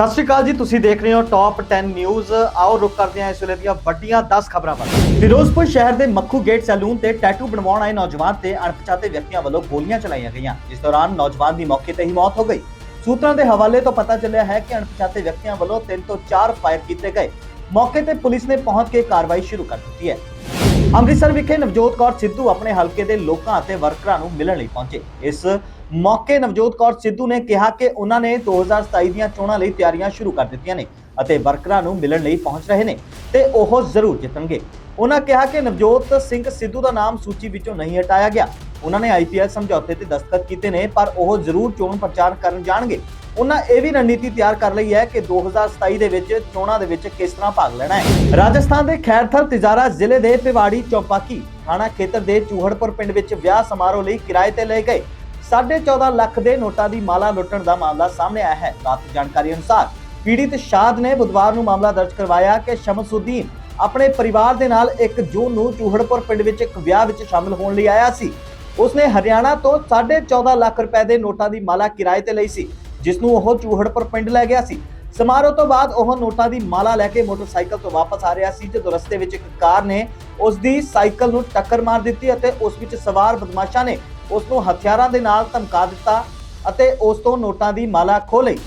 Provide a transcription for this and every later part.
ਸਤਿ ਸ਼੍ਰੀ ਅਕਾਲ ਜੀ, ਤੁਸੀਂ ਦੇਖ ਰਹੇ ਹੋ ਟਾਪ 10 ਨਿਊਜ਼ ਆਓ ਰੁਕ ਕਰਦੇ ਹਾਂ ਇਸ ਵੇਲੇ ਦੀਆਂ ਵੱਡੀਆਂ 10 ਖਬਰਾਂ ਵੱਲ। ਫਿਰੋਜ਼ਪੁਰ ਸ਼ਹਿਰ ਦੇ ਮੱਖੂ ਗੇਟ ਸੈਲੂਨ ਤੇ ਟੈਟੂ ਬਣਵਾਉਣ ਆਏ ਨੌਜਵਾਨ ਤੇ ਅਣਪਛਾਤੇ ਵਿਅਕਤੀਆਂ ਵੱਲੋਂ ਗੋਲੀਆਂ ਚਲਾਈਆਂ ਗਈਆਂ ਇਸ ਦੌਰਾਨ ਨੌਜਵਾਨ ਦੀ ਮੌਕੇ ਤੇ ਹੀ ਮੌਤ ਹੋ ਗਈ। ਸੂਤਰਾਂ ਦੇ ਹਵਾਲੇ ਤੋਂ ਪਤਾ ਚੱਲਿਆ ਹੈ ਕਿ ਅਣਪਛਾਤੇ ਵਿਅਕਤੀਆਂ ਵੱਲੋਂ 3 ਤੋਂ 4 ਫਾਇਰ ਕੀਤੇ ਗਏ। ਮੌਕੇ ਤੇ ਪੁਲਿਸ ਨੇ ਪਹੁੰਚ ਕੇ ਕਾਰਵਾਈ ਸ਼ੁਰੂ ਕਰ ਦਿੱਤੀ ਹੈ। ਅੰਮ੍ਰਿਤਸਰ ਵਿਖੇ ਨਵਜੋਤ ਕੌਰ ਸਿੱਧੂ ਆਪਣੇ ਹਲਕੇ ਦੇ ਲੋਕਾਂ ਅਤੇ ਵਰਕਰਾਂ ਨੂੰ ਮਿਲਣ ਲਈ ਪਹੁੰਚੇ। ਇਸ ਮੌਕੇ ਨਵਜੋਤ ਕੌਰ ਸਿੱਧੂ ਨੇ ਕਿਹਾ ਕਿ ਉਹਨਾਂ ਨੇ 2027 ਦੀਆਂ ਚੋਣਾਂ ਲਈ ਤਿਆਰੀਆਂ ਸ਼ੁਰੂ ਕਰ ਦਿੱਤੀਆਂ ਨੇ ਅਤੇ ਵਰਕਰਾਂ ਨੂੰ ਮਿਲਣ ਲਈ ਪਹੁੰਚ ਰਹੇ ਨੇ ਤੇ ਉਹ ਜ਼ਰੂਰ ਜਿੱਤਣਗੇ। ਉਹਨਾਂ ਕਿਹਾ ਕਿ ਨਵਜੋਤ ਸਿੰਘ ਸਿੱਧੂ ਦਾ ਨਾਮ ਸੂਚੀ ਵਿੱਚੋਂ ਨਹੀਂ ਹਟਾਇਆ ਗਿਆ। ਉਹਨਾਂ ਨੇ ਆਈਪੀਐਲ ਸਮਝੌਤੇ ਤੇ ਦਸਤਖਤ ਕੀਤੇ ਨੇ, ਪਰ ਉਹ ਜ਼ਰੂਰ ਚੋਣ ਪ੍ਰਚਾਰ ਕਰਨ ਜਾਣਗੇ। ਉਹਨਾਂ ਇਹ ਵੀ ਰਣਨੀਤੀ ਤਿਆਰ ਕਰ ਲਈ ਹੈ ਕਿ 2027 ਦੇ ਵਿੱਚ ਚੋਣਾਂ ਦੇ ਵਿੱਚ ਕਿਸ ਤਰ੍ਹਾਂ ਭਾਗ ਲੈਣਾ ਹੈ। ਰਾਜਸਥਾਨ ਦੇ ਖੈਰਥਲ ਤਿਜਾਰਾ ਜ਼ਿਲ੍ਹੇ ਦੇ ਪਿਵਾੜੀ ਚੌਪਾਕੀ ਥਾਣਾ ਖੇਤਰ ਦੇ ਚੂਹੜਪੁਰ ਪਿੰਡ ਵਿੱਚ ਵਿਆਹ ਸਮਾਰੋਹ ਲਈ ਕਿਰਾਏ ਤੇ ਲਏ ਗਏ। 14.5 ਲੱਖ ਦੇ ਨੋਟਾਂ ਦੀ ਮਾਲਾ ਲੁੱਟਣ ਦਾ ਮਾਮਲਾ ਸਾਹਮਣੇ ਆਇਆ ਹੈ। ਪ੍ਰਾਪਤ ਜਾਣਕਾਰੀ ਅਨੁਸਾਰ ਪੀੜਿਤ ਸ਼ਾਦ ਨੇ ਬੁੱਧਵਾਰ ਨੂੰ ਮਾਮਲਾ ਦਰਜ ਕਰਵਾਇਆ ਕਿ ਸ਼ਮਸੁਦੀਨ ਆਪਣੇ ਪਰਿਵਾਰ ਦੇ ਨਾਲ 1 ਜੂਨ ਨੂੰ ਚੂਹੜਪੁਰ ਪਿੰਡ ਵਿੱਚ ਇੱਕ ਵਿਆਹ ਵਿੱਚ ਸ਼ਾਮਲ ਹੋਣ ਲਈ ਆਇਆ ਸੀ। ਉਸਨੇ ਹਰਿਆਣਾ ਤੋਂ 14.5 ਲੱਖ ਰੁਪਏ ਦੇ ਨੋਟਾਂ ਦੀ ਮਾਲਾ ਕਿਰਾਏ ਤੇ ਲਈ ਸੀ, ਜਿਸ ਨੂੰ ਉਹ ਚੂਹੜਪੁਰ ਪਿੰਡ ਲੈ ਗਿਆ ਸੀ। ਸਮਾਰੋਹ ਤੋਂ ਬਾਅਦ ਉਹ ਨੋਟਾਂ ਦੀ ਮਾਲਾ ਲੈ ਕੇ ਮੋਟਰਸਾਈਕਲ ਤੋਂ ਵਾਪਸ ਆ ਰਿਹਾ ਸੀ, ਜਦੋਂ ਰਸਤੇ ਵਿੱਚ ਇੱਕ ਕਾਰ ਨੇ ਉਸ ਦੀ ਸਾਈਕਲ ਨੂੰ ਟੱਕਰ ਮਾਰ ਦਿੱਤੀ ਅਤੇ ਉਸ ਵਿੱਚ ਸਵਾਰ ਬਦਮਾਸ਼ਾਂ ਨੇ ਉਸ ਨੂੰ ਹਥਿਆਰਾਂ ਦੇ ਨਾਲ ਧਮਕਾ ਦਿੱਤਾ ਅਤੇ ਉਸ ਤੋਂ ਨੋਟਾਂ ਦੀ ਮਾਲਾ ਖੋਹ ਲਈ।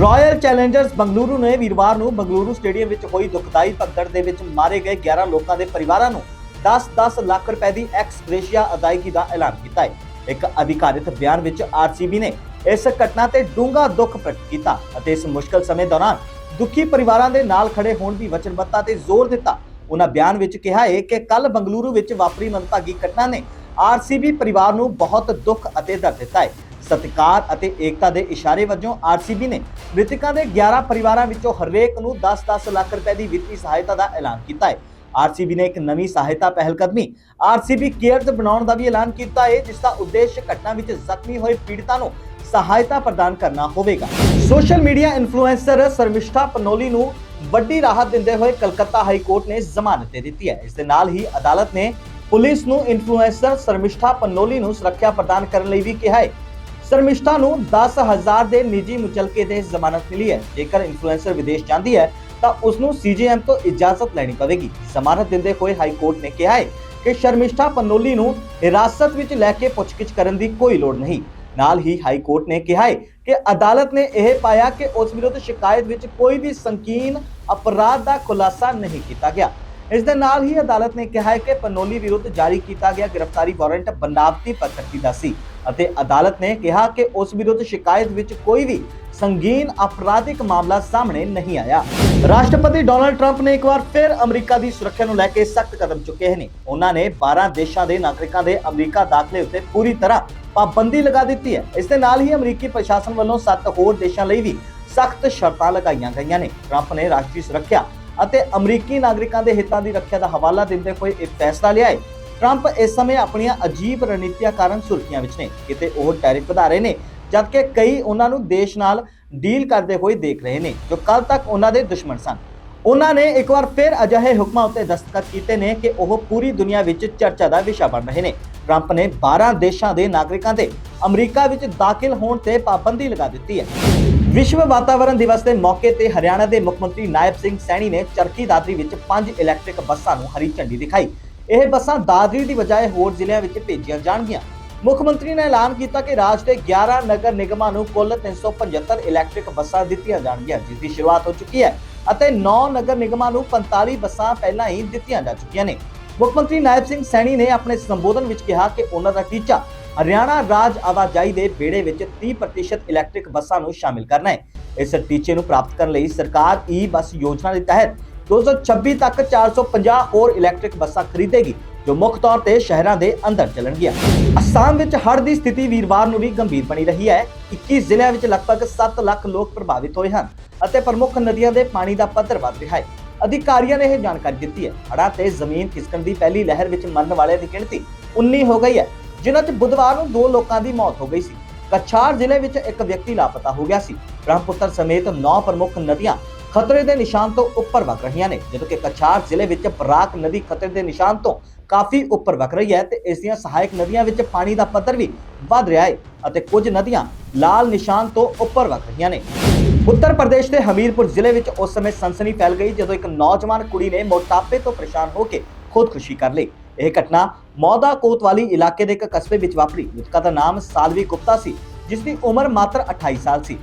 ਰਾਇਲ ਚੈਲੰਜਰਸ ਬੰਗਲੁਰੂ ਨੇ ਵੀਰਵਾਰ ਨੂੰ ਬੰਗਲੁਰੂ ਸਟੇਡੀਅਮ ਵਿੱਚ ਹੋਈ ਦੁਖਦਾਈ ਭਗਦੜ ਦੇ ਵਿੱਚ ਮਾਰੇ ਗਏ 11 ਲੋਕਾਂ ਦੇ ਪਰਿਵਾਰਾਂ ਨੂੰ 10-10 ਲੱਖ ਰੁਪਏ ਦੀ ਐਕਸ ਗ੍ਰੇਸ਼ੀਆ ਅਦਾਇਗੀ ਦਾ ਐਲਾਨ ਕੀਤਾ ਹੈ। ਇੱਕ ਅਧਿਕਾਰਿਤ ਬਿਆਨ ਵਿੱਚ ਆਰਸੀਬੀ ਨੇ ਇਸ ਘਟਨਾ ਤੇ ਡੂੰਘਾ ਦੁੱਖ ਪ੍ਰਗਟ ਕੀਤਾ ਅਤੇ ਇਸ ਮੁਸ਼ਕਲ ਸਮੇਂ ਦੌਰਾਨ ਦੁਖੀ ਪਰਿਵਾਰਾਂ ਦੇ ਨਾਲ ਖੜੇ ਹੋਣ ਦੀ ਵਚਨਬੱਧਤਾ ਤੇ ਜ਼ੋਰ ਦਿੱਤਾ। ਉਹਨਾਂ ਬਿਆਨ ਵਿੱਚ ਕਿਹਾ ਹੈ ਕਿ ਕੱਲ ਬੰਗਲੁਰੂ ਵਿੱਚ ਵਾਪਰੀ ਮੰਦਭਾਗੀ ਘਟਨਾ ਨੇ ਆਰਸੀਬੀ ਪਰਿਵਾਰ ਨੂੰ ਬਹੁਤ ਦੁੱਖ ਅਤੇ ਦਰਦ ਦਿੱਤਾ ਹੈ। ਸਤਿਕਾਰ ਅਤੇ ਏਕਤਾ ਦੇ ਇਸ਼ਾਰੇ ਵਜੋਂ ਆਰਸੀਬੀ ਨੇ ਮ੍ਰਿਤਕਾਂ ਦੇ 11 ਪਰਿਵਾਰਾਂ ਵਿੱਚੋਂ ਹਰੇਕ ਨੂੰ 10-10 ਲੱਖ ਰੁਪਏ ਦੀ ਵਿੱਤੀ ਸਹਾਇਤਾ ਦਾ ਐਲਾਨ ਕੀਤਾ ਹੈ। ਆਰਸੀਬੀ ਨੇ ਇੱਕ ਨਵੀਂ ਸਹਾਇਤਾ ਪਹਿਲਕਦਮੀ ਆਰਸੀਬੀ ਕੇਅਰਸ ਬਣਾਉਣ ਦਾ ਵੀ ਐਲਾਨ ਕੀਤਾ ਹੈ, ਜਿਸ ਦਾ ਉਦੇਸ਼ ਘਟਨਾ ਵਿੱਚ ਜ਼ਖਮੀ ਹੋਏ ਪੀੜਤਾਂ ਨੂੰ ਸਹਾਇਤਾ ਪ੍ਰਦਾਨ ਕਰਨਾ ਹੋਵੇਗਾ। Social media influencer Sharmistha Panoli ਨੂੰ ਵੱਡੀ ਰਾਹਤ ਦਿੰਦੇ ਹੋਏ ਕਲਕੱਤਾ ਹਾਈ ਕੋਰਟ ਨੇ ਜ਼ਮਾਨਤ ਦੇ ਦਿੱਤੀ ਹੈ। ਇਸ ਦੇ ਨਾਲ ਹੀ ਅਦਾਲਤ ਨੇ ਪੁਲਿਸ ਨੂੰ ਇਨਫਲੂਐਂਸਰ ਸ਼ਰਮਿਸ਼ਠਾ ਪੰਨੋਲੀ ਨੂੰ ਸੁਰੱਖਿਆ ਪ੍ਰਦਾਨ ਕਰਨ ਲਈ ਵੀ ਕਿਹਾ ਹੈ। ਸ਼ਰਮਿਸ਼ਠਾ ਨੂੰ 10000 ਦੇ ਨਿੱਜੀ ਮੁਚਲਕੇ ਦੇ ਜ਼ਮਾਨਤ ਮਿਲੀ ਹੈ। ਜੇਕਰ ਇਨਫਲੂਐਂਸਰ ਵਿਦੇਸ਼ ਜਾਂਦੀ ਹੈ, ਤਾਂ ਉਸ ਨੂੰ ਸੀਜੀਐਮ ਤੋਂ ਇਜਾਜ਼ਤ ਲੈਣੀ ਪਵੇਗੀ। ਜ਼ਮਾਨਤ ਦਿੰਦੇ ਹੋਏ ਹਾਈ ਕੋਰਟ ਨੇ ਕਿਹਾ ਹੈ ਕਿ ਸ਼ਰਮਿਸ਼ਠਾ ਪੰਨੋਲੀ ਨੂੰ ਹਿਰਾਸਤ ਵਿੱਚ ਲੈ ਕੇ ਪੁੱਛਗਿੱਛ ਕਰਨ ਦੀ ਕੋਈ ਲੋੜ ਨਹੀਂ। ਨਾਲ ਹੀ ਹਾਈ ਕੋਰਟ ਨੇ ਕਿਹਾ ਹੈ ਕਿ ਅਦਾਲਤ ਨੇ ਇਹ ਪਾਇਆ ਕਿ ਉਸ ਵਿਰੁੱਧ ਸ਼ਿਕਾਇਤ ਵਿੱਚ ਕੋਈ ਵੀ ਸੰਕੀਨ ਅਪਰਾਧ ਦਾ ਖੁਲਾਸਾ ਨਹੀਂ ਕੀਤਾ ਗਿਆ। ਇਸ ਦੇ ਨਾਲ ਹੀ ਅਦਾਲਤ ਨੇ ਕਿਹਾ ਹੈ ਕਿ ਪਨੋਲੀ ਵਿਰੁੱਧ ਜਾਰੀ ਕੀਤਾ ਗਿਆ ਗ੍ਰਿਫਤਾਰੀ ਵਾਰੰਟ ਬਨਾਵਟੀ ਪ੍ਰਕਿਰਤੀ ਦਾ ਸੀ ਅਤੇ ਅਦਾਲਤ ਨੇ ਕਿਹਾ ਕਿ ਉਸ ਵਿਰੁੱਧ ਸ਼ਿਕਾਇਤ ਵਿੱਚ ਕੋਈ ਵੀ ਸੰਗੀਨ ਅਪਰਾਧਿਕ ਮਾਮਲਾ ਸਾਹਮਣੇ ਨਹੀਂ ਆਇਆ। ਰਾਸ਼ਟਰਪਤੀ ਡੋਨਲਡ ਟਰੰਪ ਨੇ ਇੱਕ ਵਾਰ ਫਿਰ ਅਮਰੀਕਾ ਦੀ ਸੁਰੱਖਿਆ ਨੂੰ ਲੈ ਕੇ ਸਖਤ ਕਦਮ ਚੁੱਕੇ ਨੇ। ਉਹਨਾਂ ਨੇ 12 ਦੇਸ਼ਾਂ ਦੇ ਨਾਗਰਿਕਾਂ ਦੇ ਅਮਰੀਕਾ ਦਾਖਲੇ ਉੱਤੇ ਪੂਰੀ ਤਰ੍ਹਾਂ ਪਾਬੰਦੀ ਲਗਾ ਦਿੱਤੀ ਹੈ। ਇਸ ਦੇ ਨਾਲ ਹੀ ਅਮਰੀਕੀ ਪ੍ਰਸ਼ਾਸਨ ਵੱਲੋਂ 7 ਹੋਰ ਦੇਸ਼ਾਂ ਲਈ ਵੀ ਸਖਤ ਸ਼ਰਤਾਂ ਲਗਾਈਆਂ ਗਈਆਂ ਨੇ। ਟਰੰਪ ਨੇ ਰਾਸ਼ਟਰੀ ਸੁਰੱਖਿਆ ਅਤੇ ਅਮਰੀਕੀ ਨਾਗਰਿਕਾਂ ਦੇ ਹਿੱਤਾਂ ਦੀ ਰੱਖਿਆ ਦਾ ਹਵਾਲਾ ਦਿੰਦੇ ਹੋਏ ਇਹ ਫੈਸਲਾ ਲਿਆ ਹੈ। ਟਰੰਪ ਇਸ ਸਮੇਂ ਆਪਣੀਆਂ ਅਜੀਬ ਰਣਨੀਤੀਆਂ ਕਾਰਨ ਸੁਰਖੀਆਂ ਵਿੱਚ ਨੇ। ਕਿਤੇ ਉਹ ਟੈਰਿਫ ਵਧਾ ਰਹੇ ਨੇ, ਜਦਕਿ ਕਈ ਉਹਨਾਂ ਨੂੰ ਦੇਸ਼ ਨਾਲ ਡੀਲ ਕਰਦੇ ਹੋਏ ਦੇਖ ਰਹੇ ਨੇ, ਜੋ ਕੱਲ ਤੱਕ ਉਹਨਾਂ ਦੇ ਦੁਸ਼ਮਣ ਸਨ। ਉਹਨਾਂ ਨੇ ਇੱਕ ਵਾਰ ਫਿਰ ਅਜਿਹੇ ਹੁਕਮਾਂ ਉੱਤੇ ਦਸਤਖਤ ਕੀਤੇ ਨੇ ਕਿ ਉਹ ਪੂਰੀ ਦੁਨੀਆ ਵਿੱਚ ਚਰਚਾ ਦਾ ਵਿਸ਼ਾ ਬਣ ਰਹੇ ਨੇ। ਟਰੰਪ ਨੇ 12 ਦੇਸ਼ਾਂ ਦੇ ਨਾਗਰਿਕਾਂ ਤੇ ਅਮਰੀਕਾ ਵਿੱਚ ਦਾਖਲ ਹੋਣ ਤੇ ਪਾਬੰਦੀ ਲਗਾ ਦਿੱਤੀ ਹੈ। ਵਿਸ਼ਵ ਵਾਤਾਵਰਣ ਦਿਵਸ ਦੇ ਮੌਕੇ ਤੇ ਹਰਿਆਣਾ ਦੇ ਮੁੱਖ ਮੰਤਰੀ ਨਾਇਬ ਸਿੰਘ ਸੈਣੀ ਨੇ ਚਰਖੀ ਦਾਦਰੀ ਵਿੱਚ ਪੰਜ ਇਲੈਕਟ੍ਰਿਕ ਬੱਸਾਂ ਨੂੰ ਹਰੀ ਝੰਡੀ ਦਿਖਾਈ। ਇਹ ਬੱਸਾਂ ਦਾਦਰੀ ਦੀ ਬਜਾਏ ਹੋਰ ਜ਼ਿਲ੍ਹਿਆਂ ਵਿੱਚ ਭੇਜੀਆਂ ਜਾਣਗੀਆਂ। ਮੁੱਖ ਮੰਤਰੀ ਨੇ ਐਲਾਨ ਕੀਤਾ ਕਿ ਰਾਜ ਦੇ 11 ਨਗਰ ਨਿਗਮਾਂ ਨੂੰ ਕੁੱਲ 375 ਇਲੈਕਟ੍ਰਿਕ ਬੱਸਾਂ ਦਿੱਤੀਆਂ ਜਾਣਗੀਆਂ, ਜਿਸ ਦੀ ਸ਼ੁਰੂਆਤ ਹੋ ਚੁੱਕੀ ਹੈ ਅਤੇ 9 ਨਗਰ ਨਿਗਮਾਂ ਨੂੰ 45 ਬੱਸਾਂ ਪਹਿਲਾਂ ਹੀ ਦਿੱਤੀਆਂ ਜਾ ਚੁੱਕੀਆਂ ਨੇ। ਮੁੱਖ ਮੰਤਰੀ ਨਾਇਬ ਸਿੰਘ ਸੈਣੀ ਨੇ ਆਪਣੇ ਸੰਬੋਧਨ ਵਿੱਚ ਕਿਹਾ ਕਿ ਉਹਨਾਂ ਦਾ ਟੀਚਾ ਹਰਿਆਣਾ ਰਾਜ ਆਵਾਜਾਈ ਦੇ ਬੇੜੇ ਵਿੱਚ 30% ਇਲੈਕਟ੍ਰਿਕ ਬੱਸਾਂ ਨੂੰ ਸ਼ਾਮਿਲ ਕਰਨਾ ਹੈ। ਇਸ ਟੀਚੇ ਨੂੰ ਪ੍ਰਾਪਤ ਕਰਨ ਲਈ ਸਰਕਾਰ ਈ ਬੱਸ ਯੋਜਨਾ ਦੇ ਤਹਿਤ 2026 ਤੱਕ 450 ਹੋਰ ਇਲੈਕਟ੍ਰਿਕ ਬੱਸਾਂ ਖਰੀਦੇਗੀ, ਜੋ ਮੁੱਖ ਤੌਰ ਤੇ ਸ਼ਹਿਰਾਂ ਦੇ ਅੰਦਰ ਚੱਲਣਗੀਆਂ। ਅਸਾਮ ਵਿੱਚ ਹੜ੍ਹ ਦੀ ਸਥਿਤੀ ਵੀਰਵਾਰ ਨੂੰ ਵੀ ਗੰਭੀਰ ਬਣੀ ਰਹੀ ਹੈ। 21 ਜ਼ਿਲ੍ਹਿਆਂ ਵਿੱਚ ਲਗਭਗ 7 ਲੱਖ ਲੋਕ ਪ੍ਰਭਾਵਿਤ ਹੋਏ ਹਨ ਅਤੇ ਪ੍ਰਮੁੱਖ ਨਦੀਆਂ ਦੇ ਪਾਣੀ ਦਾ ਪੱਧਰ ਵੱਧ ਰਿਹਾ ਹੈ। ਅਧਿਕਾਰੀਆਂ ਨੇ ਇਹ ਜਾਣਕਾਰੀ ਦਿੱਤੀ ਹੈ। ਹੜ੍ਹਾਂ ਤੇ ਜ਼ਮੀਨ ਖਿਸਕਣ ਦੀ ਪਹਿਲੀ ਲਹਿਰ ਵਿੱਚ ਮਰਨ ਵਾਲਿਆਂ ਦੀ ਗਿਣਤੀ 19 ਹੋ ਗਈ ਹੈ। ਜਿਨ੍ਹਾਂ 'ਚ ਬੁੱਧਵਾਰ ਨੂੰ ਦੋ ਲੋਕਾਂ ਦੀ ਮੌਤ ਹੋ ਗਈ ਸੀ। ਕਛਾਰ ਜ਼ਿਲ੍ਹੇ ਵਿੱਚ ਇੱਕ ਵਿਅਕਤੀ ਲਾਪਤਾ ਹੋ ਗਿਆ ਸੀ। ਬ੍ਰਹਮਪੁੱਤਰ ਸਮੇਤ 9 ਪ੍ਰਮੁੱਖ ਨਦੀਆਂ ਖਤਰੇ ਦੇ ਨਿਸ਼ਾਨ ਤੋਂ ਉੱਪਰ ਵਗ ਰਹੀਆਂ ਨੇ, ਜਦੋਂ ਕਿ ਕਛਾਰ ਜ਼ਿਲ੍ਹੇ ਵਿੱਚ ਬਰਾਕ ਨਦੀ ਖਤਰੇ ਦੇ ਨਿਸ਼ਾਨ ਤੋਂ ਕਾਫੀ ਉੱਪਰ ਵਗ ਰਹੀ ਹੈ ਤੇ ਇਸ ਦੀਆਂ ਸਹਾਇਕ ਨਦੀਆਂ ਵਿੱਚ ਪਾਣੀ ਦਾ ਪੱਧਰ ਵੀ ਵੱਧ ਰਿਹਾ ਹੈ ਅਤੇ ਕੁਝ ਨਦੀਆਂ ਲਾਲ ਨਿਸ਼ਾਨ ਤੋਂ ਉੱਪਰ ਵਗ ਰਹੀਆਂ ਨੇ। ਉੱਤਰ ਪ੍ਰਦੇਸ਼ ਦੇ ਹਮੀਰਪੁਰ ਜ਼ਿਲ੍ਹੇ ਵਿੱਚ ਉਸ ਸਮੇਂ ਸਨਸਨੀ ਫੈਲ ਗਈ ਜਦੋਂ ਇੱਕ ਨੌਜਵਾਨ ਕੁੜੀ ਨੇ ਮੋਟਾਪੇ ਤੋਂ ਪਰੇਸ਼ਾਨ ਹੋ ਕੇ ਖੁਦਕੁਸ਼ੀ ਕਰ ਲਈ। ਇਹ ਘਟਨਾ ਮੌਦਾ ਕੋਤਵਾਲੀ ਇਲਾਕੇ ਦੇ ਇੱਕ ਕਸਬੇ ਵਿੱਚ ਵਾਪਰੀ। ਮ੍ਰਿਤਕਾ ਦਾ ਨਾਮ ਸਾਲਵੀ ਗੁਪਤਾ ਸੀ ਜਿਸ ਦੀ ਉਮਰ ਮਾਤਰ 28 ਸਾਲ ਸੀ।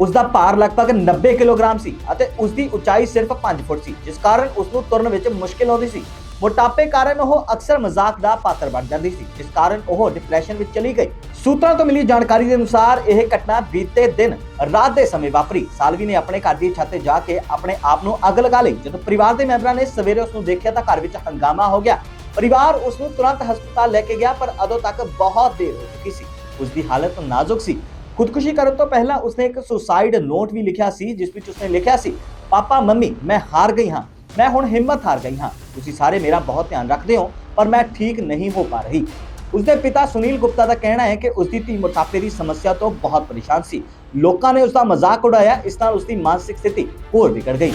ਉਸ ਦਾ ਭਾਰ ਲਗਭਗ 90 ਕਿਲੋਗ੍ਰਾਮ ਸੀ ਅਤੇ ਉਸ ਦੀ ਉਚਾਈ ਸਿਰਫ 5 ਫੁੱਟ ਸੀ, ਜਿਸ ਕਾਰਨ ਉਸ ਨੂੰ ਤੁਰਨ ਵਿੱਚ ਮੁਸ਼ਕਿਲ ਆਉਂਦੀ ਸੀ। ਮੋਟਾਪੇ ਕਾਰਨ ਉਹ ਅਕਸਰ ਮਜ਼ਾਕ ਦਾ ਪਾਤਰ ਬਣ ਜਾਂਦੀ ਸੀ, ਜਿਸ ਕਾਰਨ ਉਹ ਡਿਪਰੈਸ਼ਨ ਵਿੱਚ ਚਲੀ ਗਈ। ਸੂਤਰਾਂ ਤੋਂ ਮਿਲੀ ਜਾਣਕਾਰੀ ਦੇ ਅਨੁਸਾਰ ਇਹ ਘਟਨਾ ਬੀਤੇ ਦਿਨ ਰਾਤ ਦੇ ਸਮੇਂ ਵਾਪਰੀ। ਸਾਲਵੀ ਨੇ ਆਪਣੇ ਘਰ ਦੀ ਛੱਤ ਤੇ ਜਾ ਕੇ ਆਪਣੇ ਆਪ ਨੂੰ ਅੱਗ ਲਗਾ ਲਈ। ਜਦੋਂ ਪਰਿਵਾਰ ਦੇ ਮੈਂਬਰਾਂ ਨੇ ਸਵੇਰੇ ਉਸ ਨੂੰ ਦੇਖਿਆ ਤਾਂ ਘਰ ਵਿੱਚ ਹੰਗਾਮਾ ਹੋ ਗਿਆ। ਪਰਿਵਾਰ ਉਸ ਨੂੰ ਤੁਰੰਤ ਹਸਪਤਾਲ ਲੈ ਕੇ ਗਿਆ, ਪਰ ਅਦੋਂ ਤੱਕ ਬਹੁਤ ਦੇਰ ਹੋ ਚੁੱਕੀ ਸੀ। ਉਸ ਦੀ ਹਾਲਤ ਨਾਜ਼ੁਕ ਸੀ। ਖੁਦਕੁਸ਼ੀ ਕਰਨ ਤੋਂ ਪਹਿਲਾਂ ਉਸਨੇ ਇੱਕ ਸੁਸਾਈਡ ਨੋਟ ਵੀ ਲਿਖਿਆ ਸੀ, ਜਿਸ ਵਿੱਚ ਉਸਨੇ ਲਿਖਿਆ ਸੀ, ਪਾਪਾ, ਮੰਮੀ, ਮੈਂ ਹਾਰ ਗਈ ਹਾਂ। ਮੈਂ ਹੁਣ ਹਿੰਮਤ ਹਾਰ ਗਈ ਹਾਂ। ਤੁਸੀਂ ਸਾਰੇ ਮੇਰਾ ਬਹੁਤ ਧਿਆਨ ਰੱਖਦੇ ਹੋ, ਪਰ ਮੈਂ ਠੀਕ ਨਹੀਂ ਹੋ ਪਾ ਰਹੀ। ਉਸਦੇ ਪਿਤਾ ਸੁਨੀਲ ਗੁਪਤਾ ਦਾ ਕਹਿਣਾ ਹੈ ਕਿ ਉਸਦੀ ਧੀ ਮੋਟਾਪੇ ਦੀ ਸਮੱਸਿਆ ਤੋਂ ਬਹੁਤ ਪਰੇਸ਼ਾਨ ਸੀ। ਲੋਕਾਂ ਨੇ ਉਸਦਾ ਮਜ਼ਾਕ ਉਡਾਇਆ, ਇਸ ਨਾਲ ਉਸਦੀ ਮਾਨਸਿਕ ਸਥਿਤੀ ਹੋਰ ਵਿਗੜ ਗਈ।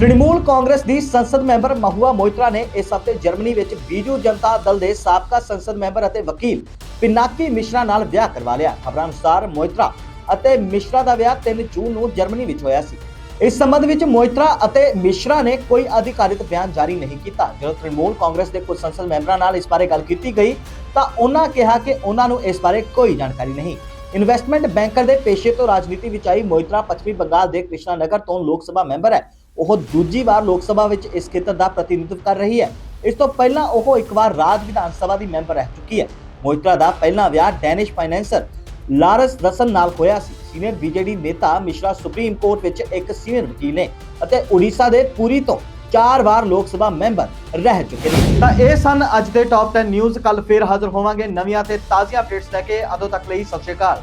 ਤ੍ਰਿਣਮੂਲ ਕਾਂਗਰਸ ਦੀ ਸੰਸਦ ਮੈਂਬਰ ਮਹੁਆ ਮੋਇਤਰਾ ਨੇ ਇਸ ਹਫ਼ਤੇ ਜਰਮਨੀ ਵਿੱਚ ਬੀਜੂ ਜਨਤਾ ਦਲ ਦੇ ਸਾਬਕਾ ਸੰਸਦ ਮੈਂਬਰ ਅਤੇ ਵਕੀਲ ਪਿਨਾਕੀ ਮਿਸ਼ਰਾ ਨਾਲ ਵਿਆਹ ਕਰਵਾ ਲਿਆ। ਖਬਰਾਂ ਅਨੁਸਾਰ ਮੋਇਤਰਾ ਅਤੇ ਮਿਸ਼ਰਾ ਦਾ ਵਿਆਹ 3 ਜੂਨ ਨੂੰ ਜਰਮਨੀ ਵਿੱਚ ਹੋਇਆ ਸੀ। ਇਸ ਸੰਬੰਧ ਵਿੱਚ ਮੋਇਤਰਾ ਅਤੇ ਮਿਸ਼ਰਾ ਨੇ ਕੋਈ ਅਧਿਕਾਰਿਤ ਬਿਆਨ ਜਾਰੀ ਨਹੀਂ ਕੀਤਾ। ਜਦੋਂ ਤ੍ਰਿਣਮੂਲ ਕਾਂਗਰਸ ਦੇ ਕੁਝ ਸੰਸਦ ਮੈਂਬਰਾਂ ਨਾਲ ਇਸ ਬਾਰੇ ਗੱਲ ਕੀਤੀ ਗਈ ਤਾਂ ਉਹਨਾਂ ਕਿਹਾ ਕਿ ਉਹਨਾਂ ਨੂੰ ਇਸ ਬਾਰੇ ਕੋਈ ਜਾਣਕਾਰੀ ਨਹੀਂ। ਇਨਵੈਸਟਮੈਂਟ ਬੈਂਕਰ ਦੇ ਪੇਸ਼ੇ ਤੋਂ ਰਾਜਨੀਤੀ ਵਿੱਚ ਆਈ ਮੋਇਤਰਾ ਪੱਛਮੀ ਬੰਗਾਲ ਦੇ ਕ੍ਰਿਸ਼ਨਾ ਨਗਰ ਤੋਂ ਲੋਕ ਸਭਾ ਮੈਂਬਰ ਹੈ। ਉਹ ਦੂਜੀ ਵਾਰ ਲੋਕ ਸਭਾ ਵਿੱਚ ਇਸ ਖੇਤਰ ਦਾ ਪ੍ਰਤੀਨਿਧਤਵ ਕਰ ਰਹੀ ਹੈ। ਇਸ ਤੋਂ ਪਹਿਲਾਂ ਉਹ ਇੱਕ ਵਾਰ ਰਾਜ ਵਿਧਾਨ ਸਭਾ ਦੀ ਮੈਂਬਰ ਰਹਿ ਚੁੱਕੀ ਹੈ। ਮੋਇਤਰਾ ਦਾ ਪਹਿਲਾ ਵਿਆਹ ਡੈਨਿਸ਼ ਫਾਈਨੈਂਸਰ ਲਾਰਸ ਰਸਨ ਨਾਲ ਹੋਇਆ ਸੀ। ਸੀਨੀਅਰ ਬੀਜੇਡੀ ਨੇਤਾ ਮਿਸ਼ਰਾ ਸੁਪਰੀਮ ਕੋਰਟ ਵਿੱਚ ਇੱਕ ਸੀਨੀਅਰ ਵਕੀਲ ਨੇ ਅਤੇ ਉੜੀਸਾ ਦੇ ਪੂਰੀ ਤੋਂ ਚਾਰ ਵਾਰ ਲੋਕ ਸਭਾ ਮੈਂਬਰ ਰਹਿ ਚੁੱਕੇ ਨੇ। ਤਾਂ ਇਹ ਸਨ ਅੱਜ ਦੇ ਟੌਪ 10 ਨਿਊਜ਼ ਕੱਲ ਫੇਰ ਹਾਜ਼ਰ ਹੋਵਾਂਗੇ ਨਵੀਆਂ ਤੇ ਤਾਜ਼ੀਆਂ ਅਪਡੇਟਸ ਲੈ ਕੇ। ਉਦੋਂ ਤੱਕ ਲਈ ਸਤਿ ਸ਼੍ਰੀ ਅਕਾਲ।